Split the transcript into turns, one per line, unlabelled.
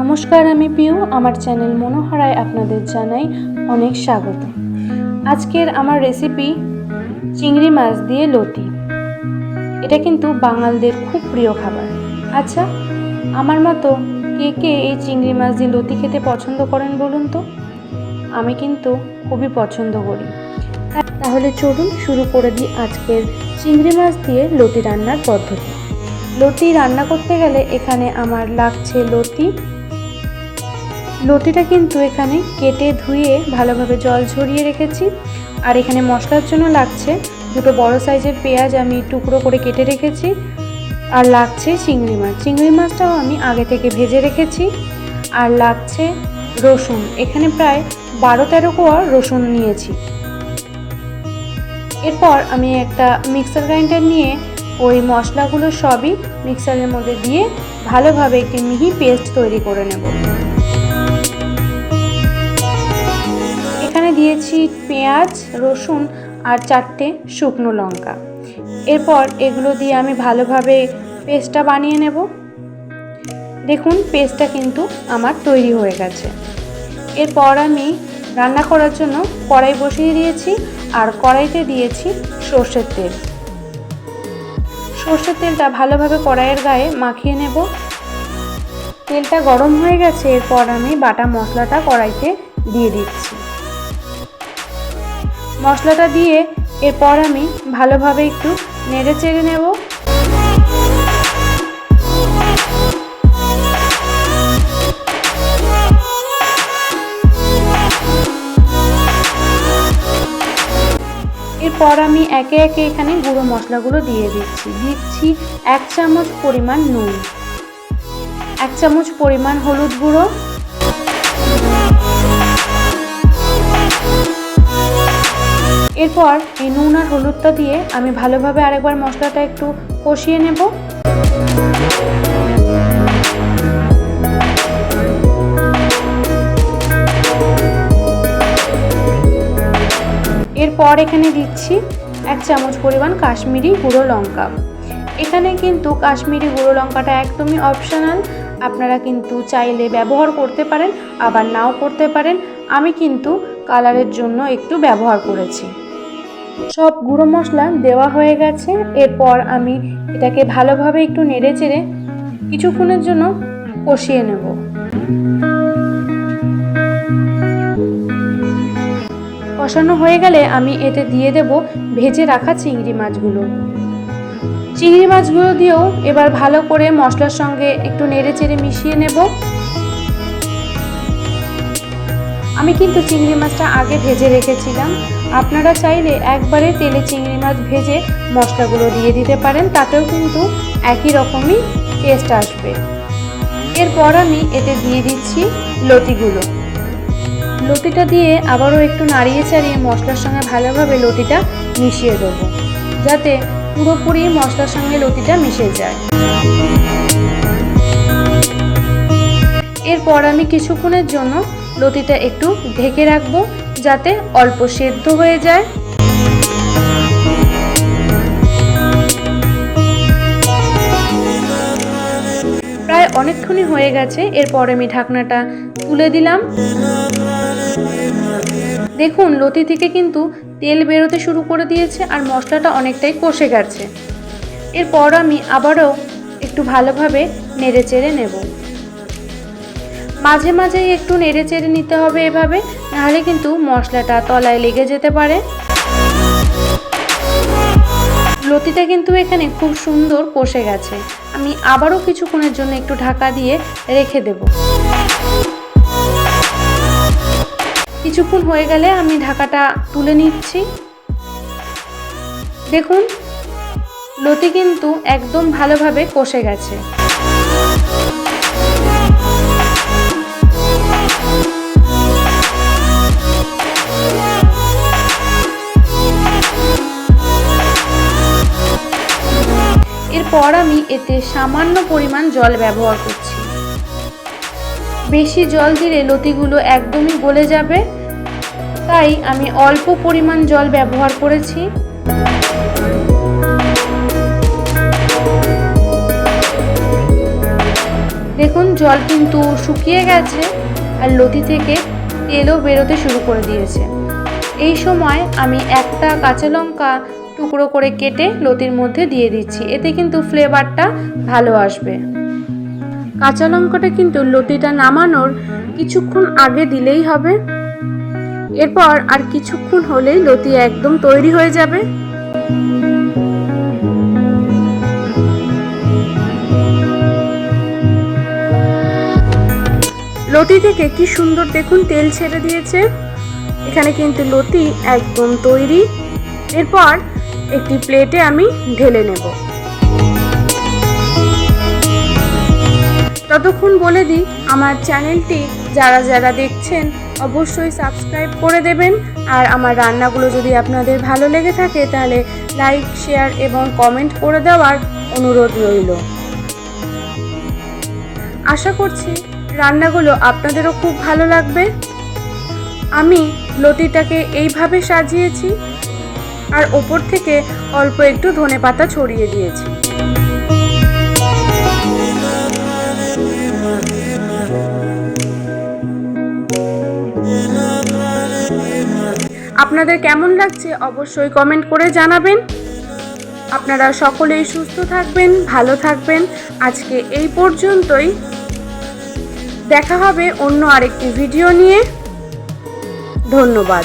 নমস্কার আমি পিউ, আমার চ্যানেল মনোহরায় আপনাদের জানাই অনেক স্বাগত। আজকের আমার রেসিপি চিংড়ি মাছ দিয়ে লতি। এটা কিন্তু বাঙালদের খুব প্রিয় খাবার। আচ্ছা আমার মতো কে কে এই চিংড়ি মাছ দিয়ে লতি খেতে পছন্দ করেন বলুন তো? আমি কিন্তু খুবই পছন্দ করি। তাহলে চলুন শুরু করে দিই আজকের চিংড়ি মাছ দিয়ে লতি রান্নার পদ্ধতি। লতি রান্না করতে গেলে এখানে আমার লাগছে লতি লতিটা কিন্তু এখানে কেটে ধুয়ে ভালোভাবে জল ঝরিয়ে রেখেছি। আর এখানে মশলার জন্য লাগছে দুটো বড় সাইজের পেঁয়াজ আমি টুকরো করে কেটে রেখেছি। আর লাগছে চিংড়ি মাছ। চিংড়ি মাছটাও আমি আগে থেকে ভেজে রেখেছি। আর লাগছে রসুন। এখানে প্রায় বারো তেরো কোয়া রসুন নিয়েছি। এরপর আমি একটা মিক্সার গ্রাইন্ডার নিয়ে ওই মশলাগুলো সবই মিক্সারের মধ্যে দিয়ে ভালোভাবে একটি মিহি পেস্ট তৈরি করে নেব। দিয়েছি পেঁয়াজ, রসুন আর চারটে শুকনো লঙ্কা। এরপর এগুলো দিয়ে আমি ভালোভাবে পেস্টটা বানিয়ে নেব। দেখুন, পেস্টটা কিন্তু আমার তৈরি হয়ে গেছে। এরপর আমি রান্না করার জন্য কড়াই বসিয়ে দিয়েছি আর কড়াইতে দিয়েছি সর্ষের তেল। সর্ষের তেলটা ভালোভাবে কড়াইয়ের গায়ে মাখিয়ে নেব। তেলটা গরম হয়ে গেছে, এরপর আমি বাটা মশলাটা কড়াইতে দিয়ে দিচ্ছি। মশলাটা দিয়ে এরপর আমি ভালোভাবে একটু নেড়ে চেড়ে নেব। এরপর আমি একে একে এখানে গুঁড়ো মশলাগুলো দিয়ে দিচ্ছি। দিচ্ছি এক চামচ পরিমাণ নুন। এক চামচ পরিমাণ হলুদ গুঁড়ো। এরপর এই নুন আর হলুদটা দিয়ে আমি ভালোভাবে আরেকবার মশলাটা একটু কষিয়ে নেব। এরপর এখানে দিচ্ছি এক চামচ পরিমাণ কাশ্মীরি গুঁড়ো লঙ্কা। এখানে কিন্তু কাশ্মীরি গুঁড়ো লঙ্কাটা একদমই অপশনাল আপনারা কিন্তু চাইলে ব্যবহার করতে পারেন, আবার নাও করতে পারেন। আমি কিন্তু কালারের জন্য একটু ব্যবহার করেছি। সব গুঁড়ো মশলা দেওয়া হয়ে গেছে। এরপর আমি এটাকে ভালোভাবে একটু নেড়ে চেড়ে কিছুক্ষণের জন্য কষিয়ে নেব। কষানো হয়ে গেলে আমি এতে দিয়ে দেব ভেজে রাখা চিংড়ি মাছগুলো। চিংড়ি মাছগুলো দিয়েও এবার ভালো করে মশলার সঙ্গে একটু নেড়ে চেড়ে মিশিয়ে নেব। আমি কিন্তু চিংড়ি মাছটা আগে ভেজে রেখেছিলাম। আপনারা চাইলে একবারে তেলে চিংড়ি মাছ ভেজে মশলাগুলো দিয়ে দিতে পারেন, তাতেও কিন্তু একই রকমই টেস্ট আসবে। এরপর আমি এতে দিয়ে দিচ্ছি লতিগুলো। লতিটা দিয়ে আবারও একটু নাড়িয়ে চাড়িয়ে মশলার সঙ্গে ভালোভাবে লতিটা মিশিয়ে দেবো, যাতে পুরোপুরি মশলার সঙ্গে লতিটা মিশে যায়। এরপর আমি কিছুক্ষণের জন্য লতিটা একটু ঢেকে রাখব যাতে অল্প সেদ্ধ হয়ে যায়। প্রায় অনেকক্ষণই হয়ে গেছে, এরপর আমি ঢাকনাটা তুলে দিলাম। দেখুন, লতি থেকে কিন্তু তেল বেরোতে শুরু করে দিয়েছে আর মশলাটা অনেকটাই কষে গেছে। এরপর আমি আবারও একটু ভালোভাবে নেড়ে চেড়ে নেব। মাঝে মাঝেই একটু নেড়ে চেড়ে নিতে হবে এভাবে। নাহলে কিন্তু মশলাটা তলায় লেগে যেতে পারে। লতিটা কিন্তু এখানে খুব সুন্দর কষে গেছে। আমি আবারও কিছুক্ষণের জন্য একটু ঢাকা দিয়ে রেখে দেব। কিছুক্ষণ হয়ে গেলে আমি ঢাকাটা তুলে নিচ্ছি। দেখুন, লতি কিন্তু একদম ভালোভাবে কষে গেছে। এরপর আমি এতে সামান্য পরিমাণ জল ব্যবহার করছি। বেশি জল দিলে লতিগুলো একদমই গলে যাবে। তাই আমি অল্প পরিমাণ জল ব্যবহার করেছি। দেখুন, জল কিন্তু শুকিয়ে গেছে আর লতি থেকে তেলও বেরোতে শুরু করে দিয়েছে। এই সময় আমি একটা কাঁচা লঙ্কা টুকরো করে কেটে লতির মধ্যে দিয়ে দিচ্ছি। এতে কিন্তু ফ্লেভারটা ভালো আসবে। কাঁচা লঙ্কাটা কিন্তু লতিটা নামানোর কিছুক্ষণ আগে দিলেই হবে। এরপর আর কিছুক্ষণ হলেই লতি একদম তৈরি হয়ে যাবে। লতি থেকে কি সুন্দর দেখুন, তেল ছেড়ে দিয়েছে। এখানে কিন্তু লতি একদম তৈরি। এরপর একটি প্লেটে আমি ঢেলে নেব। ততক্ষণ বলে দিই, আমার চ্যানেলটি যারা যারা দেখছেন, অবশ্যই সাবস্ক্রাইব করে দেবেন। আর আমার রান্নাগুলো যদি আপনাদের ভালো লেগে থাকে, তাহলে লাইক, শেয়ার এবং কমেন্ট করে দেওয়ার অনুরোধ রইল। আশা করছি রান্নাগুলো আপনাদেরও খুব ভালো লাগবে। আমি লতিটাকে এইভাবে সাজিয়েছি আর ওপর থেকে অল্প একটু ধনে পাতা ছড়িয়ে দিয়েছি। আপনাদের কেমন লাগছে অবশ্যই কমেন্ট করে জানাবেন। আপনারা সকলেই সুস্থ থাকবেন, ভালো থাকবেন। আজকে এই পর্যন্তই। দেখা হবে অন্য আরেকটি ভিডিও নিয়ে। ধন্যবাদ।